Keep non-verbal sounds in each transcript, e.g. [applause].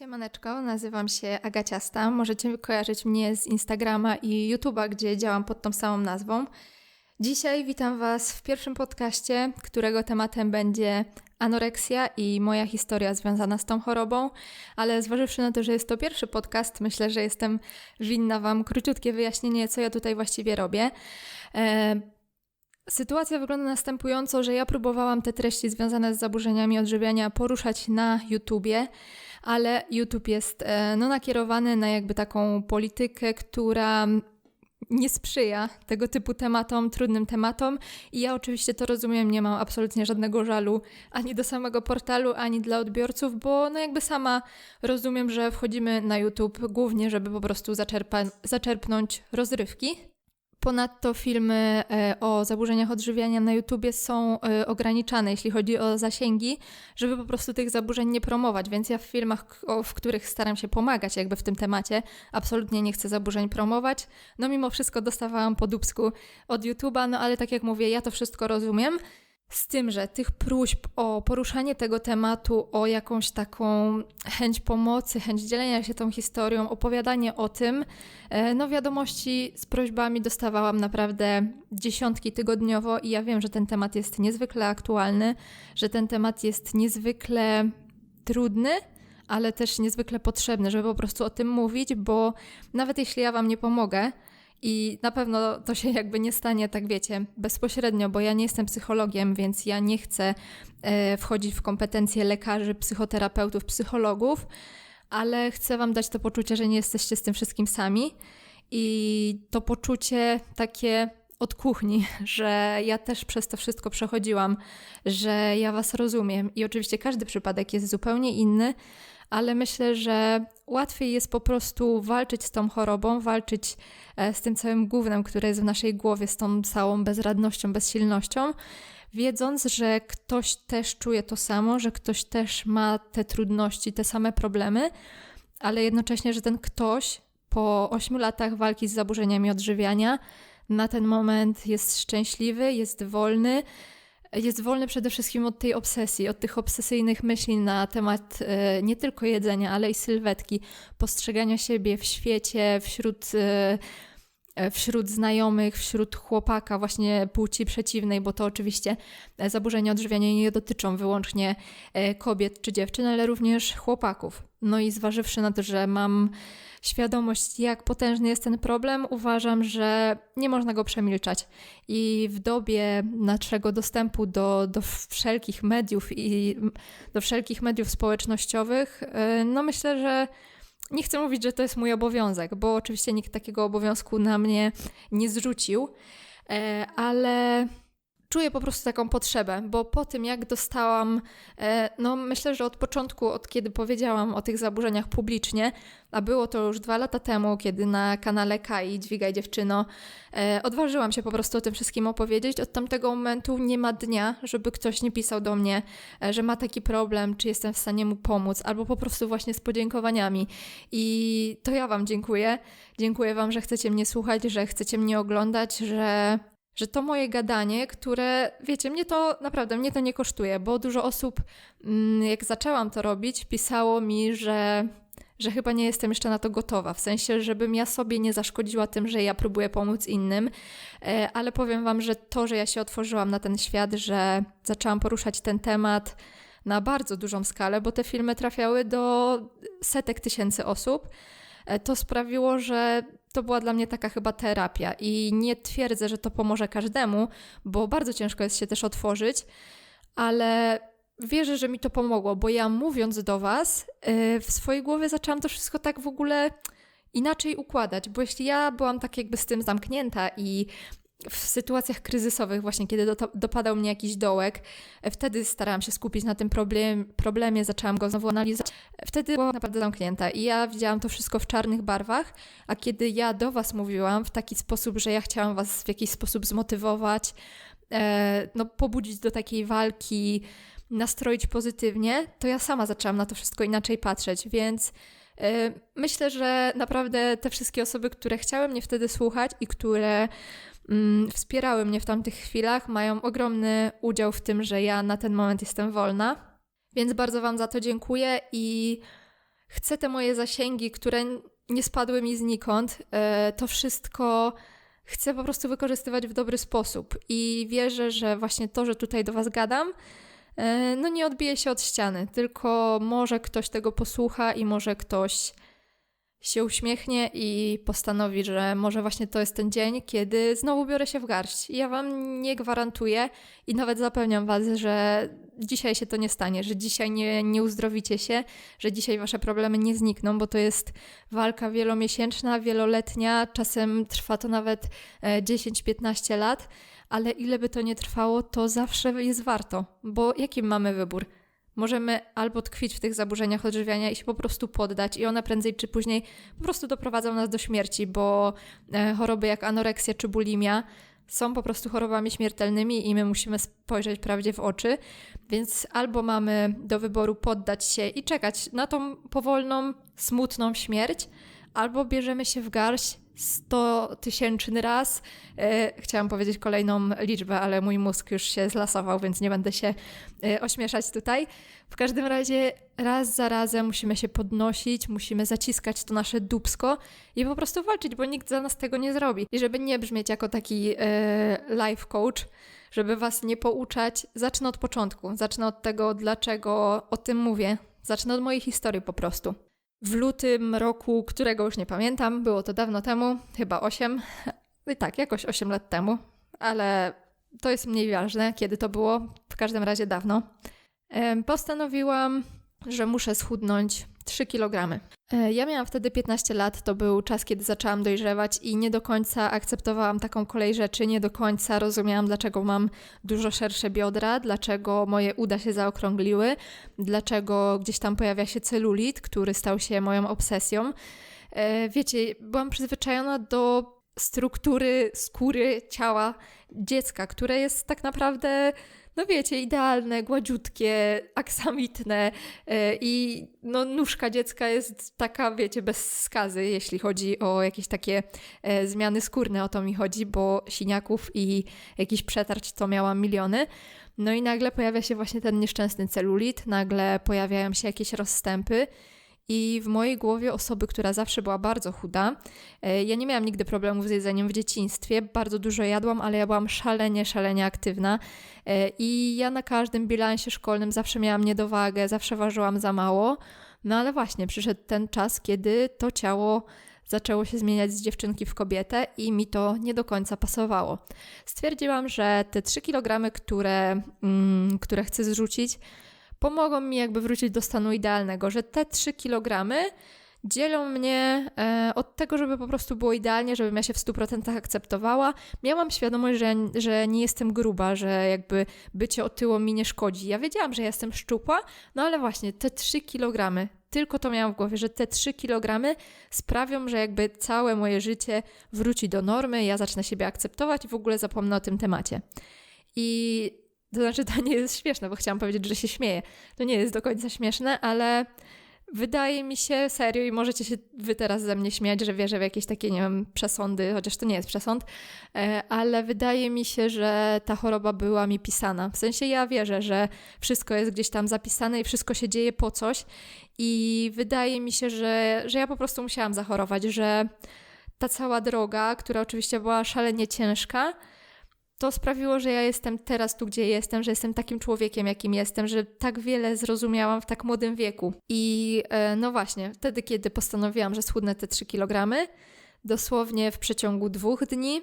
Siemaneczko, nazywam się Agaciasta. Możecie kojarzyć mnie z Instagrama i YouTube'a, gdzie działam pod tą samą nazwą. Dzisiaj witam Was w pierwszym podcaście, którego tematem będzie anoreksja i moja historia związana z tą chorobą, ale zważywszy na to, że jest to pierwszy podcast, myślę, że jestem winna Wam króciutkie wyjaśnienie, co ja tutaj właściwie robię. E Sytuacja wygląda następująco, że ja próbowałam te treści związane z zaburzeniami odżywiania poruszać na YouTubie, ale YouTube jest e, no, nakierowany na jakby taką politykę, która nie sprzyja tego typu tematom, trudnym tematom i ja oczywiście to rozumiem, nie mam absolutnie żadnego żalu ani do samego portalu, ani dla odbiorców, bo no jakby sama rozumiem, że wchodzimy na YouTube głównie, żeby po prostu zaczerpa- zaczerpnąć rozrywki. Ponadto filmy e, o zaburzeniach odżywiania na YouTubie są e, ograniczane, jeśli chodzi o zasięgi, żeby po prostu tych zaburzeń nie promować, więc ja w filmach, w których staram się pomagać jakby w tym temacie, absolutnie nie chcę zaburzeń promować. No mimo wszystko dostawałam po dubsku od YouTuba, no ale tak jak mówię, ja to wszystko rozumiem. Z tym, że tych próśb o poruszanie tego tematu, o jakąś taką chęć pomocy, chęć dzielenia się tą historią, opowiadanie o tym, e, no wiadomości z prośbami dostawałam naprawdę dziesiątki tygodniowo i ja wiem, że ten temat jest niezwykle aktualny, że ten temat jest niezwykle trudny, ale też niezwykle potrzebny, żeby po prostu o tym mówić, bo nawet jeśli ja Wam nie pomogę, i na pewno to się jakby nie stanie, tak wiecie, bezpośrednio, bo ja nie jestem psychologiem, więc ja nie chcę e, wchodzić w kompetencje lekarzy, psychoterapeutów, psychologów, ale chcę Wam dać to poczucie, że nie jesteście z tym wszystkim sami. I to poczucie takie od kuchni, [laughs] że ja też przez to wszystko przechodziłam, że ja Was rozumiem. I oczywiście każdy przypadek jest zupełnie inny, ale myślę, że łatwiej jest po prostu walczyć z tą chorobą, walczyć e, z tym całym głównym, które jest w naszej głowie, z tą całą bezradnością, bezsilnością, wiedząc, że ktoś też czuje to samo, że ktoś też ma te trudności, te same problemy, ale jednocześnie, że ten ktoś po 8 latach walki z zaburzeniami odżywiania na ten moment jest szczęśliwy, jest wolny jest wolny przede wszystkim od tej obsesji, od tych obsesyjnych myśli na temat e, nie tylko jedzenia, ale i sylwetki, postrzegania siebie w świecie, wśród, e, wśród znajomych, wśród chłopaka, właśnie płci przeciwnej, bo to oczywiście zaburzenia odżywiania nie dotyczą wyłącznie kobiet czy dziewczyn, ale również chłopaków. No i zważywszy na to, że mam świadomość, jak potężny jest ten problem, uważam, że nie można go przemilczać. I w dobie naszego dostępu do, do wszelkich mediów i do wszelkich mediów społecznościowych, no myślę, że nie chcę mówić, że to jest mój obowiązek, bo oczywiście nikt takiego obowiązku na mnie nie zrzucił, y, ale czuję po prostu taką potrzebę, bo po tym jak dostałam, e, no myślę, że od początku, od kiedy powiedziałam o tych zaburzeniach publicznie, a było to już dwa lata temu, kiedy na kanale Kai Dźwigaj Dziewczyno e, odważyłam się po prostu o tym wszystkim opowiedzieć. Od tamtego momentu nie ma dnia, żeby ktoś nie pisał do mnie, e, że ma taki problem, czy jestem w stanie mu pomóc, albo po prostu właśnie z podziękowaniami. I to ja Wam dziękuję. Dziękuję Wam, że chcecie mnie słuchać, że chcecie mnie oglądać, że że to moje gadanie, które, wiecie, mnie to naprawdę, mnie to nie kosztuje, bo dużo osób, mm, jak zaczęłam to robić, pisało mi, że, że chyba nie jestem jeszcze na to gotowa, w sensie, żebym ja sobie nie zaszkodziła tym, że ja próbuję pomóc innym, e, ale powiem Wam, że to, że ja się otworzyłam na ten świat, że zaczęłam poruszać ten temat na bardzo dużą skalę, bo te filmy trafiały do setek tysięcy osób, e, to sprawiło, że to była dla mnie taka chyba terapia i nie twierdzę, że to pomoże każdemu, bo bardzo ciężko jest się też otworzyć, ale wierzę, że mi to pomogło, bo ja mówiąc do Was, y, w swojej głowie zaczęłam to wszystko tak w ogóle inaczej układać, bo jeśli ja byłam tak jakby z tym zamknięta i w sytuacjach kryzysowych, właśnie kiedy do, dopadał mnie jakiś dołek, wtedy starałam się skupić na tym problem, problemie, zaczęłam go znowu analizować. Wtedy byłam naprawdę zamknięta i ja widziałam to wszystko w czarnych barwach, a kiedy ja do Was mówiłam w taki sposób, że ja chciałam Was w jakiś sposób zmotywować, e, no, pobudzić do takiej walki, nastroić pozytywnie, to ja sama zaczęłam na to wszystko inaczej patrzeć, więc e, myślę, że naprawdę te wszystkie osoby, które chciały mnie wtedy słuchać i które wspierały mnie w tamtych chwilach, mają ogromny udział w tym, że ja na ten moment jestem wolna. Więc bardzo Wam za to dziękuję i chcę te moje zasięgi, które nie spadły mi znikąd, e, to wszystko chcę po prostu wykorzystywać w dobry sposób i wierzę, że właśnie to, że tutaj do Was gadam, e, no nie odbije się od ściany, tylko może ktoś tego posłucha i może ktoś się uśmiechnie i postanowi, że może właśnie to jest ten dzień, kiedy znowu biorę się w garść. Ja Wam nie gwarantuję i nawet zapewniam Was, że dzisiaj się to nie stanie, że dzisiaj nie, nie uzdrowicie się, że dzisiaj Wasze problemy nie znikną, bo to jest walka wielomiesięczna, wieloletnia, czasem trwa to nawet 10-15 e, lat, ale ile by to nie trwało, to zawsze jest warto, bo jaki mamy wybór? Możemy albo tkwić w tych zaburzeniach odżywiania i się po prostu poddać, i one prędzej czy później po prostu doprowadzą nas do śmierci, bo e, choroby jak anoreksja czy bulimia są po prostu chorobami śmiertelnymi i my musimy spojrzeć prawdzie w oczy. Więc albo mamy do wyboru poddać się i czekać na tą powolną, smutną śmierć, albo bierzemy się w garść 100 tysięczny raz. E, chciałam powiedzieć kolejną liczbę, ale mój mózg już się zlasował, więc nie będę się e, ośmieszać tutaj. W każdym razie raz za razem musimy się podnosić, musimy zaciskać to nasze dubsko i po prostu walczyć, bo nikt za nas tego nie zrobi. I żeby nie brzmieć jako taki e, life coach, żeby was nie pouczać, zacznę od początku. Zacznę od tego, dlaczego o tym mówię. Zacznę od mojej historii po prostu w lutym roku, którego już nie pamiętam, było to dawno temu, chyba 8, i tak, jakoś 8 lat temu, ale to jest mniej ważne, kiedy to było, w każdym razie dawno. Postanowiłam, że muszę schudnąć 3 kg. E, ja miałam wtedy 15 lat, to był czas, kiedy zaczęłam dojrzewać i nie do końca akceptowałam taką kolej rzeczy, nie do końca rozumiałam, dlaczego mam dużo szersze biodra, dlaczego moje uda się zaokrągliły, dlaczego gdzieś tam pojawia się celulit, który stał się moją obsesją. E, wiecie, byłam przyzwyczajona do struktury skóry ciała dziecka, które jest tak naprawdę no wiecie, idealne, gładziutkie, aksamitne e, i no nóżka dziecka jest taka, wiecie, bez skazy, jeśli chodzi o jakieś takie e, zmiany skórne, o to mi chodzi, bo siniaków i jakiś przetarć to miałam miliony. No i nagle pojawia się właśnie ten nieszczęsny celulit, nagle pojawiają się jakieś rozstępy i w mojej głowie osoby, która zawsze była bardzo chuda, e, ja nie miałam nigdy problemów z jedzeniem w dzieciństwie, bardzo dużo jadłam, ale ja byłam szalenie, szalenie aktywna e, i ja na każdym bilansie szkolnym zawsze miałam niedowagę, zawsze ważyłam za mało. No ale właśnie przyszedł ten czas, kiedy to ciało zaczęło się zmieniać z dziewczynki w kobietę i mi to nie do końca pasowało. Stwierdziłam, że te 3 kg, które, mm, które chcę zrzucić, pomogą mi jakby wrócić do stanu idealnego, że te 3 kg dzielą mnie e, od tego, żeby po prostu było idealnie, żebym ja się w 100% akceptowała. Miałam świadomość, że, że nie jestem gruba, że jakby bycie otyło mi nie szkodzi. Ja wiedziałam, że jestem szczupła, no ale właśnie te 3 kg, tylko to miałam w głowie, że te 3 kg sprawią, że jakby całe moje życie wróci do normy, ja zacznę siebie akceptować i w ogóle zapomnę o tym temacie. I to znaczy, to nie jest śmieszne, bo chciałam powiedzieć, że się śmieję. To nie jest do końca śmieszne, ale wydaje mi się serio i możecie się wy teraz ze mnie śmiać, że wierzę w jakieś takie, nie wiem, przesądy, chociaż to nie jest przesąd, e, ale wydaje mi się, że ta choroba była mi pisana. W sensie ja wierzę, że wszystko jest gdzieś tam zapisane i wszystko się dzieje po coś i wydaje mi się, że, że ja po prostu musiałam zachorować, że ta cała droga, która oczywiście była szalenie ciężka, to sprawiło, że ja jestem teraz tu, gdzie jestem, że jestem takim człowiekiem, jakim jestem, że tak wiele zrozumiałam w tak młodym wieku. I e, no właśnie, wtedy, kiedy postanowiłam, że schudnę te 3 kg, dosłownie w przeciągu dwóch dni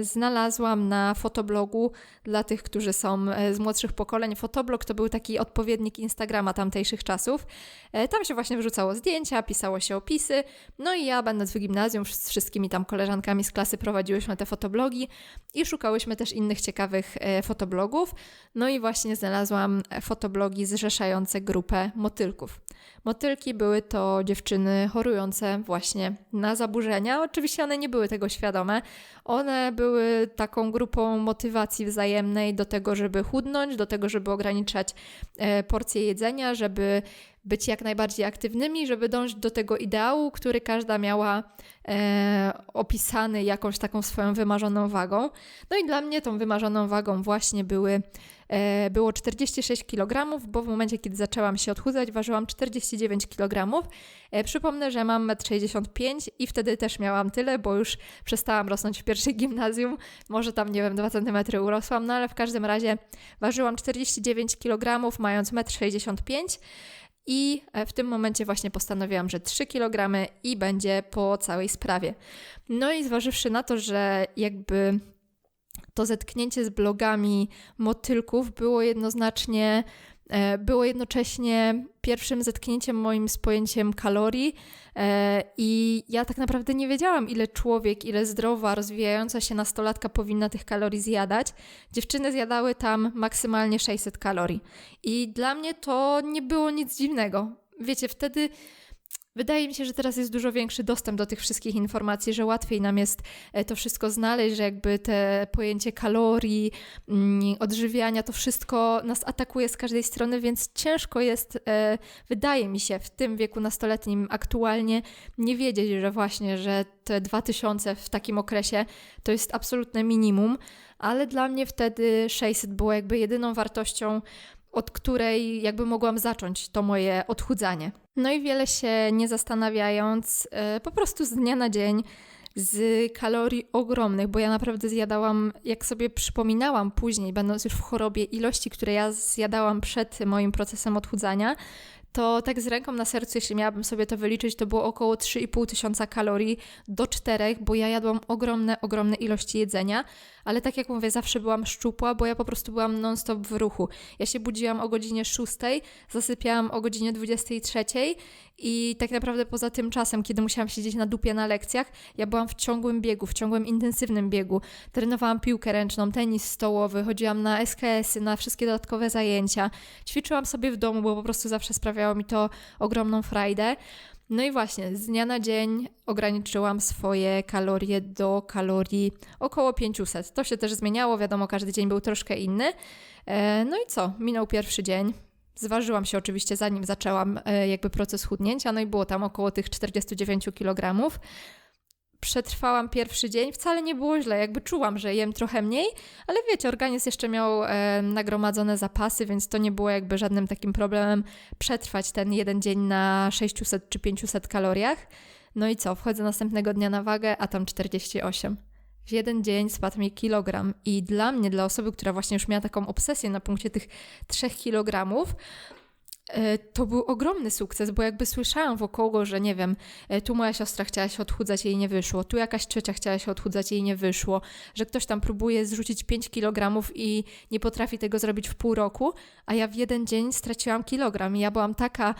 znalazłam na fotoblogu dla tych, którzy są e, z młodszych pokoleń. Fotoblog to był taki odpowiednik Instagrama tamtejszych czasów. E, tam się właśnie wrzucało zdjęcia, pisało się opisy. No i ja, będąc w gimnazjum, z wszystkimi tam koleżankami z klasy prowadziłyśmy te fotoblogi i szukałyśmy też innych ciekawych fotoblogów. No i właśnie znalazłam fotoblogi zrzeszające grupę motylków. Motylki były to dziewczyny chorujące właśnie na zaburzenia. Oczywiście one nie były tego świadome. One były taką grupą motywacji wzajemnej do tego, żeby chudnąć, do tego, żeby ograniczać e, porcje jedzenia, żeby być jak najbardziej aktywnymi, żeby dążyć do tego ideału, który każda miała e, opisany jakąś taką swoją wymarzoną wagą. No i dla mnie tą wymarzoną wagą właśnie były było 46 kg, bo w momencie, kiedy zaczęłam się odchudzać, ważyłam 49 kg. E, przypomnę, że mam 1,65 m i wtedy też miałam tyle, bo już przestałam rosnąć w pierwszej gimnazjum. Może tam, nie wiem, 2 cm urosłam, no ale w każdym razie ważyłam 49 kg, mając 1,65 m. I e, w tym momencie właśnie postanowiłam, że 3 kg i będzie po całej sprawie. No i zważywszy na to, że jakby to zetknięcie z blogami motylków było jednoznacznie, e, było jednocześnie pierwszym zetknięciem moim z pojęciem kalorii e, i ja tak naprawdę nie wiedziałam, ile człowiek, ile zdrowa, rozwijająca się nastolatka powinna tych kalorii zjadać. Dziewczyny zjadały tam maksymalnie 600 kalorii i dla mnie to nie było nic dziwnego. Wiecie, wtedy Wydaje mi się, że teraz jest dużo większy dostęp do tych wszystkich informacji, że łatwiej nam jest e, to wszystko znaleźć, że jakby te pojęcie kalorii, mm, odżywiania, to wszystko nas atakuje z każdej strony, więc ciężko jest, e, wydaje mi się, w tym wieku nastoletnim aktualnie nie wiedzieć, że właśnie, że te 2000 w takim okresie to jest absolutne minimum, ale dla mnie wtedy 600 było jakby jedyną wartością, od której jakby mogłam zacząć to moje odchudzanie. No i wiele się nie zastanawiając, e, po prostu z dnia na dzień z kalorii ogromnych, bo ja naprawdę zjadałam, jak sobie przypominałam później, będąc już w chorobie, ilości, które ja zjadałam przed moim procesem odchudzania, to tak z ręką na sercu, jeśli miałabym sobie to wyliczyć, to było około 3,5 tysiąca kalorii do 4, bo ja jadłam ogromne, ogromne ilości jedzenia, ale tak jak mówię, zawsze byłam szczupła, bo ja po prostu byłam non-stop w ruchu. Ja się budziłam o godzinie 6, zasypiałam o godzinie 23 i tak naprawdę poza tym czasem, kiedy musiałam siedzieć na dupie na lekcjach, ja byłam w ciągłym biegu, w ciągłym intensywnym biegu. Trenowałam piłkę ręczną, tenis stołowy, chodziłam na SKS-y, na wszystkie dodatkowe zajęcia. Ćwiczyłam sobie w domu, bo po prostu zawsze sprawiało mi to ogromną frajdę. No i właśnie, z dnia na dzień ograniczyłam swoje kalorie do kalorii około 500. To się też zmieniało, wiadomo, każdy dzień był troszkę inny. E, no i co? Minął pierwszy dzień. Zważyłam się oczywiście zanim zaczęłam e, jakby proces chudnięcia, no i było tam około tych 49 kg przetrwałam pierwszy dzień, wcale nie było źle, jakby czułam, że jem trochę mniej, ale wiecie, organizm jeszcze miał e, nagromadzone zapasy, więc to nie było jakby żadnym takim problemem przetrwać ten jeden dzień na 600 czy 500 kaloriach. No i co, wchodzę następnego dnia na wagę, a tam 48. W jeden dzień spadł mi kilogram. I dla mnie, dla osoby, która właśnie już miała taką obsesję na punkcie tych 3 kilogramów, E, to był ogromny sukces, bo jakby słyszałam wokoło, że nie wiem, e, tu moja siostra chciała się odchudzać, jej nie wyszło, tu jakaś ciocia chciała się odchudzać, jej nie wyszło, że ktoś tam próbuje zrzucić 5 kg i nie potrafi tego zrobić w pół roku, a ja w jeden dzień straciłam kilogram. I ja byłam taka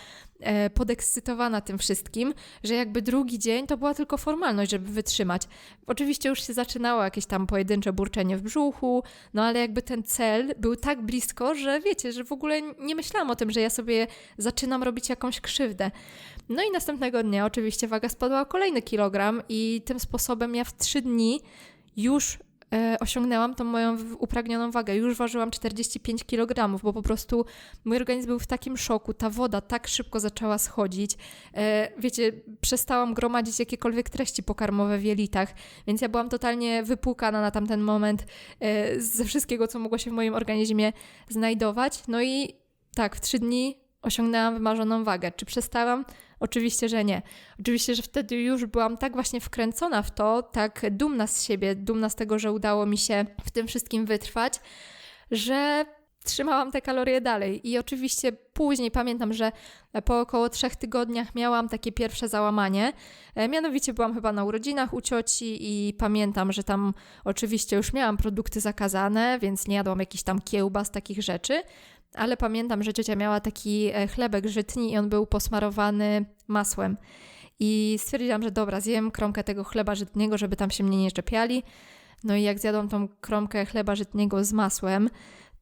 podekscytowana tym wszystkim, że jakby drugi dzień to była tylko formalność, żeby wytrzymać. Oczywiście już się zaczynało jakieś tam pojedyncze burczenie w brzuchu, no ale jakby ten cel był tak blisko, że wiecie, że w ogóle nie myślałam o tym, że ja sobie zaczynam robić jakąś krzywdę. No i następnego dnia oczywiście waga spadła o kolejny kilogram i tym sposobem ja w trzy dni już e, osiągnęłam tą moją upragnioną wagę. Już ważyłam 45 kg, bo po prostu mój organizm był w takim szoku, ta woda tak szybko zaczęła schodzić. E, wiecie, przestałam gromadzić jakiekolwiek treści pokarmowe w jelitach, więc ja byłam totalnie wypłukana na tamten moment e, ze wszystkiego, co mogło się w moim organizmie znajdować. No i tak, w trzy dni osiągnęłam wymarzoną wagę. Czy przestałam? Oczywiście, że nie. Oczywiście, że wtedy już byłam tak właśnie wkręcona w to, tak dumna z siebie, dumna z tego, że udało mi się w tym wszystkim wytrwać, że trzymałam te kalorie dalej. I oczywiście później pamiętam, że po około trzech tygodniach miałam takie pierwsze załamanie. E, mianowicie byłam chyba na urodzinach u cioci i pamiętam, że tam oczywiście już miałam produkty zakazane, więc nie jadłam jakichś tam kiełbas, takich rzeczy ale pamiętam, że ciocia miała taki e, chlebek żytni i on był posmarowany masłem. I stwierdziłam, że dobra, zjem kromkę tego chleba żytniego, żeby tam się mnie nie czepiali. No i jak zjadłam tą kromkę chleba żytniego z masłem,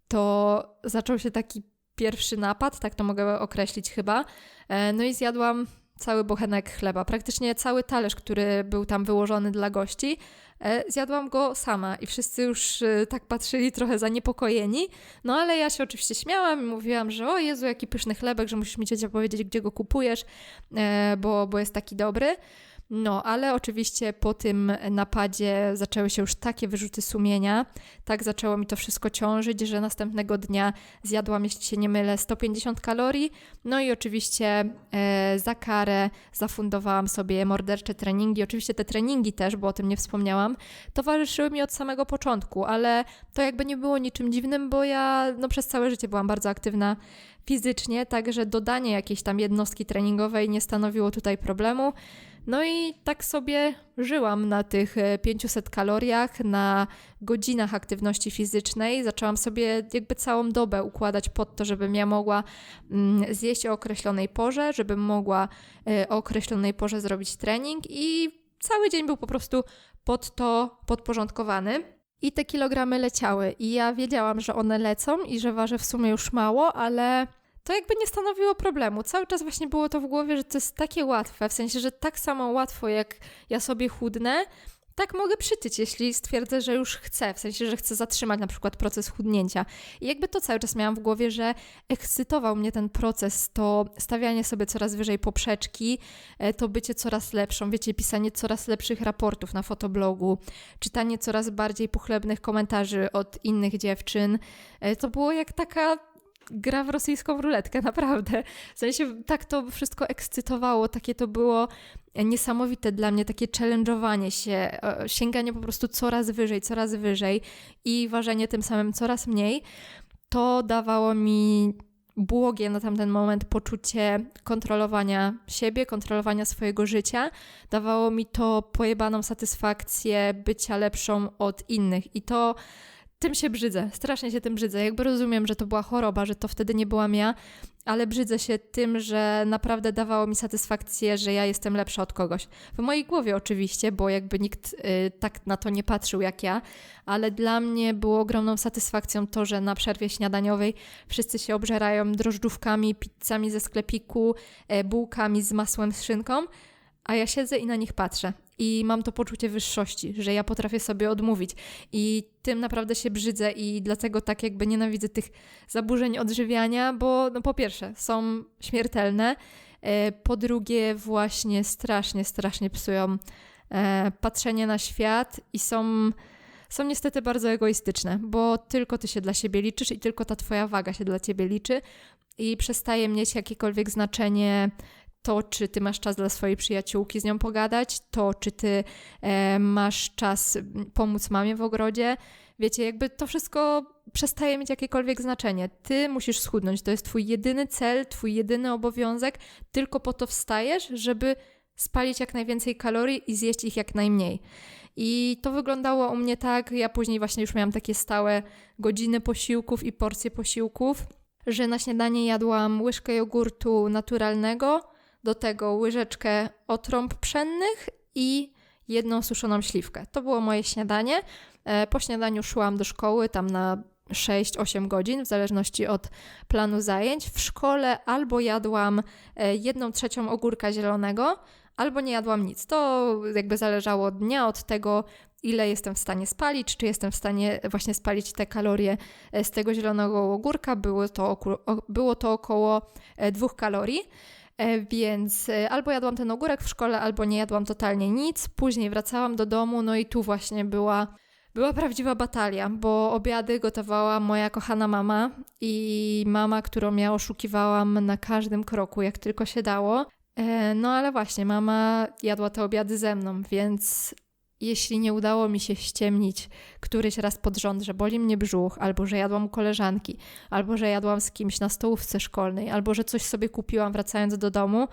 to zaczął się taki pierwszy napad, tak to mogę określić chyba. E, no i zjadłam cały bochenek chleba, praktycznie cały talerz, który był tam wyłożony dla gości. E, zjadłam go sama i wszyscy już e, tak patrzyli trochę zaniepokojeni, no ale ja się oczywiście śmiałam i mówiłam, że o Jezu, jaki pyszny chlebek, że musisz mi ciocia powiedzieć, gdzie go kupujesz, e, bo, bo jest taki dobry. No, ale oczywiście po tym napadzie zaczęły się już takie wyrzuty sumienia, tak zaczęło mi to wszystko ciążyć, że następnego dnia zjadłam, jeśli się nie mylę, 150 kalorii. No i oczywiście e, za karę zafundowałam sobie mordercze treningi. Oczywiście te treningi też, bo o tym nie wspomniałam, towarzyszyły mi od samego początku, ale to jakby nie było niczym dziwnym, bo ja no, przez całe życie byłam bardzo aktywna fizycznie, także dodanie jakiejś tam jednostki treningowej nie stanowiło tutaj problemu. No i tak sobie żyłam na tych 500 e, kaloriach, na godzinach aktywności fizycznej. Zaczęłam sobie jakby całą dobę układać pod to, żebym ja mogła mm, zjeść o określonej porze, żebym mogła e, o określonej porze zrobić trening i cały dzień był po prostu pod to podporządkowany. I te kilogramy leciały, i ja wiedziałam, że one lecą i że ważę w sumie już mało, ale to jakby nie stanowiło problemu. Cały czas właśnie było to w głowie, że to jest takie łatwe, w sensie, że tak samo łatwo jak ja sobie chudnę, tak mogę przytyć, jeśli stwierdzę, że już chcę, w sensie, że chcę zatrzymać na przykład proces chudnięcia. I jakby to cały czas miałam w głowie, że ekscytował mnie ten proces, to stawianie sobie coraz wyżej poprzeczki, e, to bycie coraz lepszą, wiecie, pisanie coraz lepszych raportów na fotoblogu, czytanie coraz bardziej pochlebnych komentarzy od innych dziewczyn. E, to było jak taka gra w rosyjską ruletkę, [laughs] naprawdę. W sensie tak to wszystko ekscytowało, takie to było niesamowite dla mnie, takie challenge'owanie się, sięganie po prostu coraz wyżej, coraz wyżej i ważenie tym samym coraz mniej. To dawało mi błogie na tamten moment poczucie kontrolowania siebie, kontrolowania swojego życia. Dawało mi to pojebaną satysfakcję bycia lepszą od innych i to tym się brzydzę, strasznie się tym brzydzę. Jakby rozumiem, że to była choroba, że to wtedy nie byłam ja, ale brzydzę się tym, że naprawdę dawało mi satysfakcję, że ja jestem lepsza od kogoś. W mojej głowie oczywiście, bo jakby nikt y, tak na to nie patrzył jak ja, ale dla mnie było ogromną satysfakcją to, że na przerwie śniadaniowej wszyscy się obżerają drożdżówkami, pizzami ze sklepiku, y, bułkami z masłem z szynką, a ja siedzę i na nich patrzę i mam to poczucie wyższości, że ja potrafię sobie odmówić. I tym naprawdę się brzydzę i dlatego tak jakby nienawidzę tych zaburzeń odżywiania, bo no po pierwsze są śmiertelne, e, po drugie właśnie strasznie, strasznie psują e, patrzenie na świat i są są niestety bardzo egoistyczne, bo tylko ty się dla siebie liczysz i tylko ta twoja waga się dla ciebie liczy i przestaje mieć jakiekolwiek znaczenie to, czy ty masz czas dla swojej przyjaciółki z nią pogadać, to, czy ty e, masz czas pomóc mamie w ogrodzie. Wiecie, jakby to wszystko przestaje mieć jakiekolwiek znaczenie. Ty musisz schudnąć, to jest twój jedyny cel, twój jedyny obowiązek, tylko po to wstajesz, żeby spalić jak najwięcej kalorii i zjeść ich jak najmniej. I to wyglądało u mnie tak, ja później właśnie już miałam takie stałe godziny posiłków i porcje posiłków, że na śniadanie jadłam łyżkę jogurtu naturalnego, do tego łyżeczkę otrąb pszennych i jedną suszoną śliwkę. To było moje śniadanie. E, po śniadaniu szłam do szkoły, tam na 6-8 godzin, w zależności od planu zajęć. W szkole albo jadłam e, jedną trzecią ogórka zielonego, albo nie jadłam nic. To jakby zależało od dnia, od tego, ile jestem w stanie spalić, czy jestem w stanie właśnie spalić te kalorie e, z tego zielonego ogórka. Było to, było to około 2 kalorii. E, więc e, albo jadłam ten ogórek w szkole, albo nie jadłam totalnie nic. Później wracałam do domu, no i tu właśnie była, była prawdziwa batalia, bo obiady gotowała moja kochana mama i mama, którą ja oszukiwałam na każdym kroku, jak tylko się dało. E, no ale właśnie, mama jadła te obiady ze mną, więc jeśli nie udało mi się ściemnić któryś raz pod rząd, że boli mnie brzuch, albo że jadłam u koleżanki, albo że jadłam z kimś na stołówce szkolnej, albo że coś sobie kupiłam wracając do domu,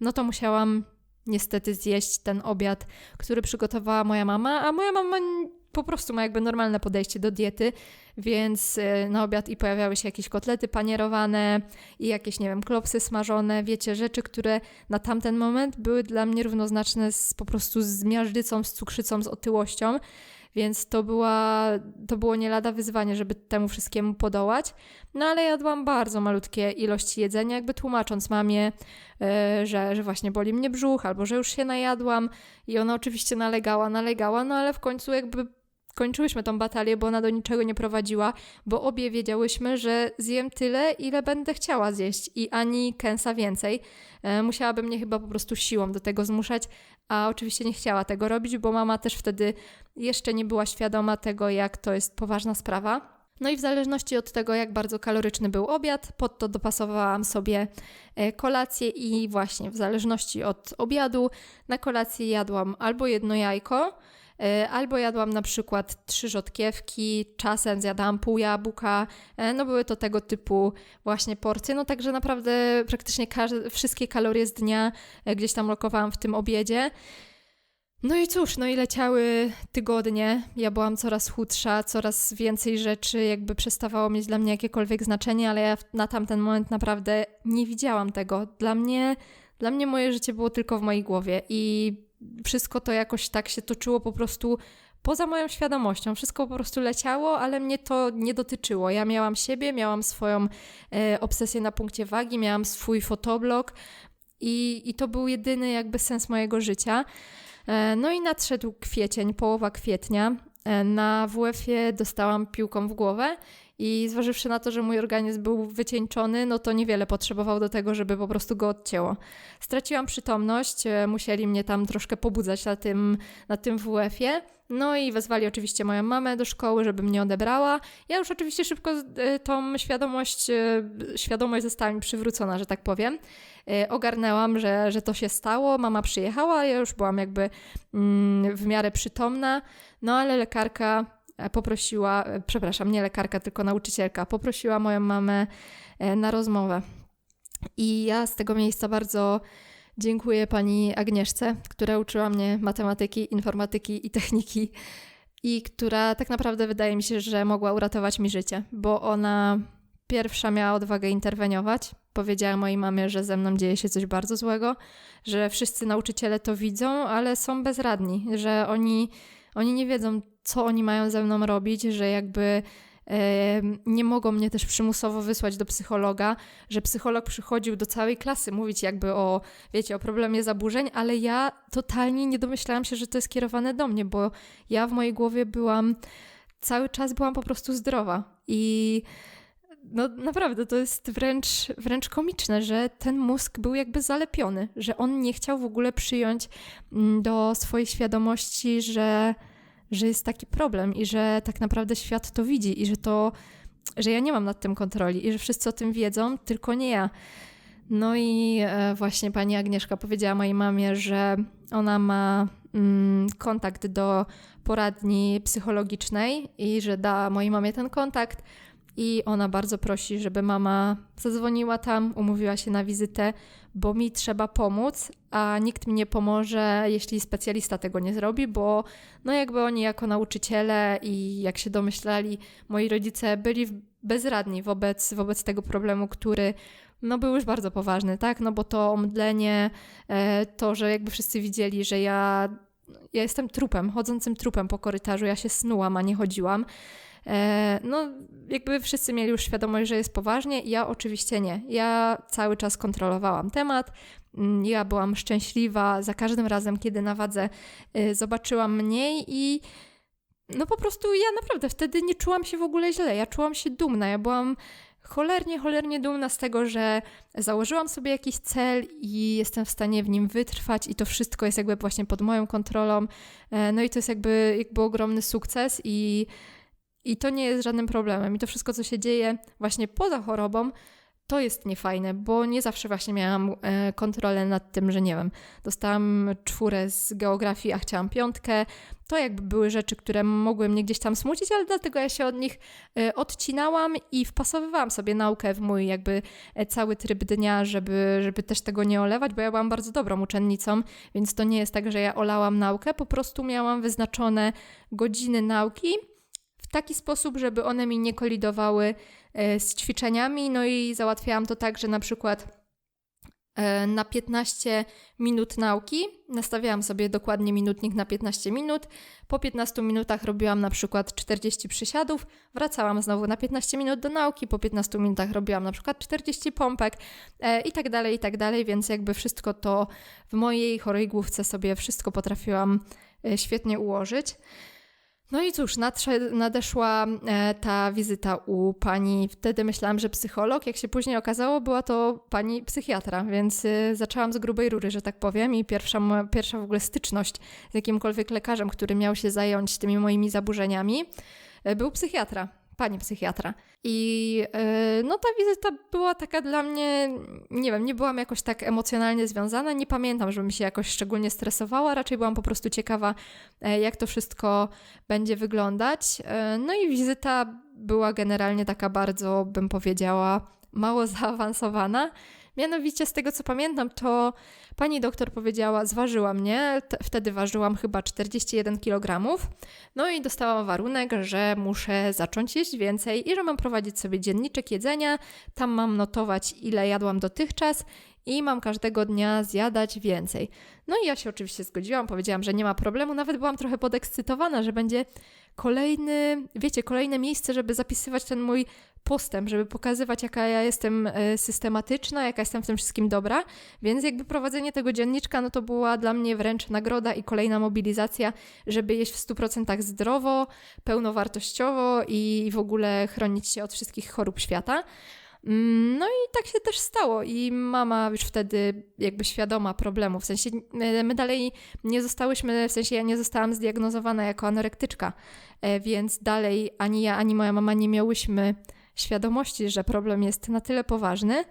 no to musiałam niestety zjeść ten obiad, który przygotowała moja mama, a moja mama po prostu ma jakby normalne podejście do diety, więc y, na obiad i pojawiały się jakieś kotlety panierowane i jakieś, nie wiem, klopsy smażone, wiecie, rzeczy, które na tamten moment były dla mnie równoznaczne z po prostu z miażdżycą, z cukrzycą, z otyłością. Więc to, była, to było nie lada wyzwanie, żeby temu wszystkiemu podołać. No ale jadłam bardzo malutkie ilości jedzenia, jakby tłumacząc mamie, yy, że, że właśnie boli mnie brzuch, albo że już się najadłam. I ona oczywiście nalegała, nalegała, no ale w końcu jakby kończyłyśmy tą batalię, bo ona do niczego nie prowadziła, bo obie wiedziałyśmy, że zjem tyle, ile będę chciała zjeść i ani kęsa więcej. E, musiałaby mnie chyba po prostu siłą do tego zmuszać, a oczywiście nie chciała tego robić, bo mama też wtedy jeszcze nie była świadoma tego, jak to jest poważna sprawa. No i w zależności od tego, jak bardzo kaloryczny był obiad, pod to dopasowałam sobie e, kolację i właśnie w zależności od obiadu na kolację jadłam albo jedno jajko, albo jadłam na przykład trzy rzodkiewki, czasem zjadałam pół jabłka, e, no były to tego typu właśnie porcje, no także naprawdę praktycznie każde, wszystkie kalorie z dnia gdzieś tam lokowałam w tym obiedzie. No i cóż, no i leciały tygodnie. Ja byłam coraz chudsza, coraz więcej rzeczy jakby przestawało mieć dla mnie jakiekolwiek znaczenie, ale ja na tamten moment naprawdę nie widziałam tego. Dla mnie, dla mnie moje życie było tylko w mojej głowie i wszystko to jakoś tak się toczyło po prostu poza moją świadomością. Wszystko po prostu leciało, ale mnie to nie dotyczyło. Ja miałam siebie, miałam swoją e, obsesję na punkcie wagi, miałam swój fotoblog i, i to był jedyny jakby sens mojego życia. E, no i nadszedł kwiecień, połowa kwietnia. E, na WF-ie dostałam piłką w głowę i zważywszy na to, że mój organizm był wycieńczony, no to niewiele potrzebował do tego, żeby po prostu go odcięło. Straciłam przytomność, e, musieli mnie tam troszkę pobudzać na tym, na tym WF-ie. No i wezwali oczywiście moją mamę do szkoły, żeby mnie odebrała. Ja już oczywiście szybko tą świadomość, świadomość została mi przywrócona, że tak powiem. Ogarnęłam, że, że to się stało. Mama przyjechała, ja już byłam jakby mm, w miarę przytomna, no ale lekarka e, poprosiła, e, przepraszam, nie lekarka, tylko nauczycielka, poprosiła moją mamę e, na rozmowę. I ja z tego miejsca bardzo dziękuję pani Agnieszce, która uczyła mnie matematyki, informatyki i techniki i która tak naprawdę wydaje mi się, że mogła uratować mi życie, bo ona pierwsza miała odwagę interweniować. Powiedziała mojej mamie, że ze mną dzieje się coś bardzo złego, że wszyscy nauczyciele to widzą, ale są bezradni, że oni, oni nie wiedzą, co oni mają ze mną robić, że jakby nie mogą mnie też przymusowo wysłać do psychologa, że psycholog przychodził do całej klasy mówić jakby o, wiecie, o problemie zaburzeń, ale ja totalnie nie domyślałam się, że to jest kierowane do mnie, bo ja w mojej głowie byłam, cały czas byłam po prostu zdrowa. I no naprawdę, to jest wręcz, wręcz komiczne, że ten mózg był jakby zalepiony, że on nie chciał w ogóle przyjąć mm, do swojej świadomości, że, że jest taki problem i że tak naprawdę świat to widzi i że to, że ja nie mam nad tym kontroli i że wszyscy o tym wiedzą, tylko nie ja. No i e, właśnie pani Agnieszka powiedziała mojej mamie, że ona ma mm, kontakt do poradni psychologicznej i że da mojej mamie ten kontakt i ona bardzo prosi, żeby mama zadzwoniła tam, umówiła się na wizytę, bo mi trzeba pomóc, a nikt mi nie pomoże, jeśli specjalista tego nie zrobi, bo no jakby oni jako nauczyciele i jak się domyślali, moi rodzice byli bezradni wobec, wobec tego problemu, który no był już bardzo poważny, tak? No bo to omdlenie, e, to, że jakby wszyscy widzieli, że ja, ja jestem trupem, chodzącym trupem po korytarzu, ja się snułam, a nie chodziłam. E, no, jakby wszyscy mieli już świadomość, że jest poważnie. Ja oczywiście nie. Ja cały czas kontrolowałam temat. Mm, ja byłam szczęśliwa za każdym razem, kiedy na wadze y, zobaczyłam mniej i no po prostu ja naprawdę wtedy nie czułam się w ogóle źle. Ja czułam się dumna. Ja byłam cholernie, cholernie dumna z tego, że założyłam sobie jakiś cel i jestem w stanie w nim wytrwać i to wszystko jest jakby właśnie pod moją kontrolą. E, no i to jest jakby, jakby ogromny sukces i i to nie jest żadnym problemem. I to wszystko, co się dzieje właśnie poza chorobą, to jest niefajne, bo nie zawsze właśnie miałam e, kontrolę nad tym, że nie wiem, dostałam czwórę z geografii, a chciałam piątkę. To jakby były rzeczy, które mogły mnie gdzieś tam smucić, ale dlatego ja się od nich e, odcinałam i wpasowywałam sobie naukę w mój jakby e, cały tryb dnia, żeby, żeby też tego nie olewać, bo ja byłam bardzo dobrą uczennicą, więc to nie jest tak, że ja olałam naukę, po prostu miałam wyznaczone godziny nauki taki sposób, żeby one mi nie kolidowały e, z ćwiczeniami. No i załatwiałam to tak, że na przykład e, na 15 minut nauki. Nastawiałam sobie dokładnie minutnik na 15 minut. Po 15 minutach robiłam na przykład 40 przysiadów, wracałam znowu na 15 minut do nauki, po 15 minutach robiłam na przykład 40 pompek e, i tak dalej, i tak dalej, więc jakby wszystko to w mojej chorej główce sobie wszystko potrafiłam świetnie ułożyć. No i cóż, nadeszła e, ta wizyta u pani. Wtedy myślałam, że psycholog. Jak się później okazało, była to pani psychiatra, więc e, zaczęłam z grubej rury, że tak powiem. I pierwsza, pierwsza w ogóle styczność z jakimkolwiek lekarzem, który miał się zająć tymi moimi zaburzeniami, e, był psychiatra pani psychiatra. I yy, no ta wizyta była taka dla mnie, nie wiem, nie byłam jakoś tak emocjonalnie związana, nie pamiętam, żebym się jakoś szczególnie stresowała, raczej byłam po prostu ciekawa, yy, jak to wszystko będzie wyglądać. Yy, no i wizyta była generalnie taka bardzo, bym powiedziała, mało [laughs] zaawansowana. Mianowicie z tego co pamiętam, to pani doktor powiedziała, zważyła mnie, wtedy ważyłam chyba 41 kg, no i dostałam warunek, że muszę zacząć jeść więcej i że mam prowadzić sobie dzienniczek jedzenia, tam mam notować ile jadłam dotychczas i mam każdego dnia zjadać więcej. No i ja się oczywiście zgodziłam, powiedziałam, że nie ma problemu, nawet byłam trochę podekscytowana, że będzie kolejny, wiecie, kolejne miejsce, żeby zapisywać ten mój postęp, żeby pokazywać, jaka ja jestem e, systematyczna, jaka jestem w tym wszystkim dobra. Więc jakby prowadzenie tego dzienniczka, no to była dla mnie wręcz nagroda i kolejna mobilizacja, żeby jeść w 100% zdrowo, pełnowartościowo i w ogóle chronić się od wszystkich chorób świata. Mm, no i tak się też stało i mama już wtedy jakby świadoma problemu, w sensie e, my dalej nie zostałyśmy, w sensie ja nie zostałam zdiagnozowana jako anorektyczka, e, więc dalej ani ja, ani moja mama nie miałyśmy świadomości, że problem jest na tyle poważny,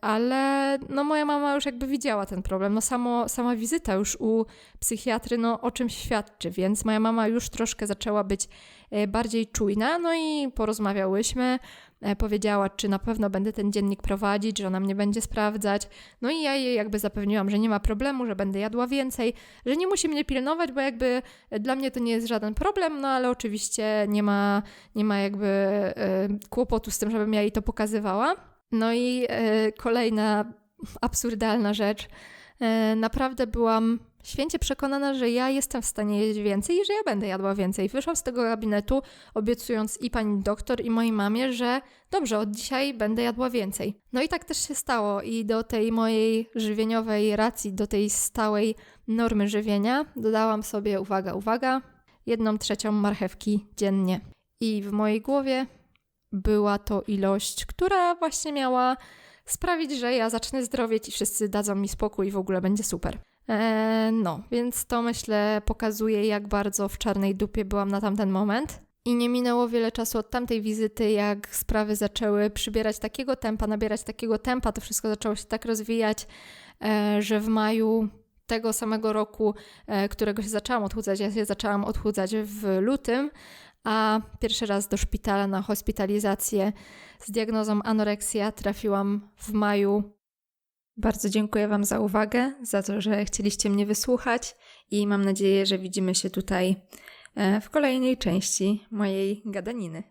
ale no moja mama już jakby widziała ten problem. No samo, sama wizyta już u psychiatry no o czym świadczy, więc moja mama już troszkę zaczęła być bardziej czujna, no i porozmawiałyśmy, E, powiedziała, czy na pewno będę ten dziennik prowadzić, że ona mnie będzie sprawdzać. No i ja jej jakby zapewniłam, że nie ma problemu, że będę jadła więcej, że nie musi mnie pilnować, bo jakby dla mnie to nie jest żaden problem, no ale oczywiście nie ma, nie ma jakby e, kłopotu z tym, żebym ja jej to pokazywała. No i e, kolejna absurdalna rzecz. Naprawdę byłam święcie przekonana, że ja jestem w stanie jeść więcej i że ja będę jadła więcej. Wyszłam z tego gabinetu, obiecując i pani doktor, i mojej mamie, że dobrze, od dzisiaj będę jadła więcej. No i tak też się stało, i do tej mojej żywieniowej racji, do tej stałej normy żywienia dodałam sobie, uwaga, uwaga, jedną trzecią marchewki dziennie. I w mojej głowie była to ilość, która właśnie miała sprawić, że ja zacznę zdrowieć i wszyscy dadzą mi spokój i w ogóle będzie super. E, no, więc to myślę pokazuje, jak bardzo w czarnej dupie byłam na tamten moment. I nie minęło wiele czasu od tamtej wizyty, jak sprawy zaczęły przybierać takiego tempa, nabierać takiego tempa, to wszystko zaczęło się tak rozwijać, e, że w maju tego samego roku, e, którego się zaczęłam odchudzać, ja się zaczęłam odchudzać w lutym, a pierwszy raz do szpitala na hospitalizację z diagnozą anoreksja trafiłam w maju bardzo dziękuję Wam za uwagę, za to, że chcieliście mnie wysłuchać i mam nadzieję, że widzimy się tutaj e, w kolejnej części mojej gadaniny.